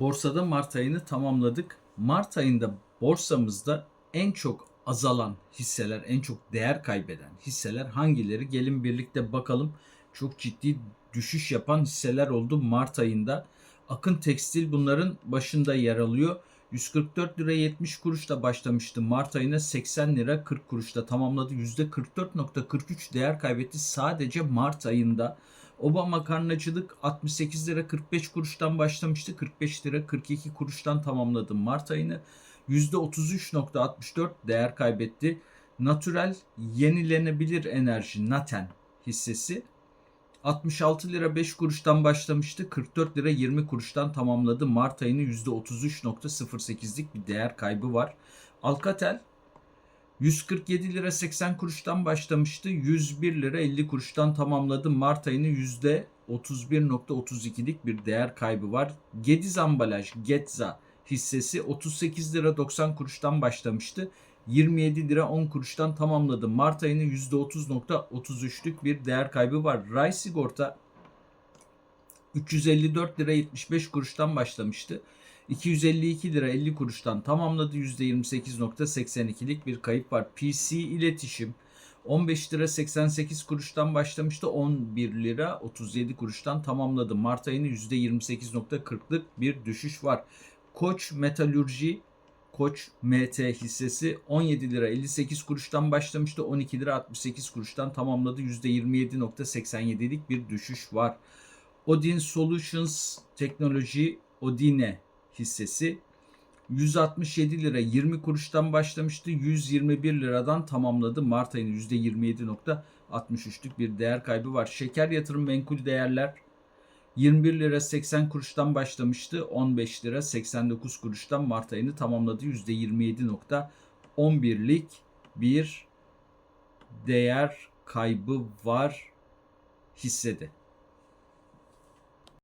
Borsada Mart ayını tamamladık. Mart ayında borsamızda en çok azalan hisseler, en çok değer kaybeden hisseler hangileri? Gelin birlikte bakalım. Çok ciddi düşüş yapan hisseler oldu Mart ayında. Akın Tekstil bunların başında yer alıyor. 144 lira 70 kuruşla başlamıştı. Mart ayına 80 lira 40 kuruşla tamamladı. %44.43 değer kaybetti sadece Mart ayında. Oba makarnacılık 68 lira 45 kuruştan başlamıştı. 45 lira 42 kuruştan tamamladı Mart ayını. %33.64 değer kaybetti. Natürel yenilenebilir enerji Naten hissesi 66 lira 5 kuruştan başlamıştı. 44 lira 20 kuruştan tamamladı. Mart ayını %33.08'lik bir değer kaybı var. Alcatel 147 lira 80 kuruştan başlamıştı. 101 lira 50 kuruştan tamamladı. Mart ayını %31.32'lik bir değer kaybı var. Gediz Ambalaj Getza hissesi 38 lira 90 kuruştan başlamıştı. 27 lira 10 kuruştan tamamladı. Mart ayını %30.33'lük bir değer kaybı var. Ray Sigorta 354 lira 75 kuruştan başlamıştı. 252 lira 50 kuruştan tamamladı. %28.82'lik bir kayıp var. PC iletişim 15 lira 88 kuruştan başlamıştı. 11 lira 37 kuruştan tamamladı. Mart ayını %28.40'lık bir düşüş var. Koç Metalürji Koç MT hissesi 17 lira 58 kuruştan başlamıştı. 12 lira 68 kuruştan tamamladı. %27.87'lik bir düşüş var. Odin Solutions Teknoloji Odine hissesi 167 lira 20 kuruştan başlamıştı. 121 liradan tamamladı. Mart ayının %27.63'lük bir değer kaybı var. Şeker yatırım menkul değerler 21 lira 80 kuruştan başlamıştı. 15 lira 89 kuruştan Mart ayını tamamladı. %27.11'lik bir değer kaybı var hissede.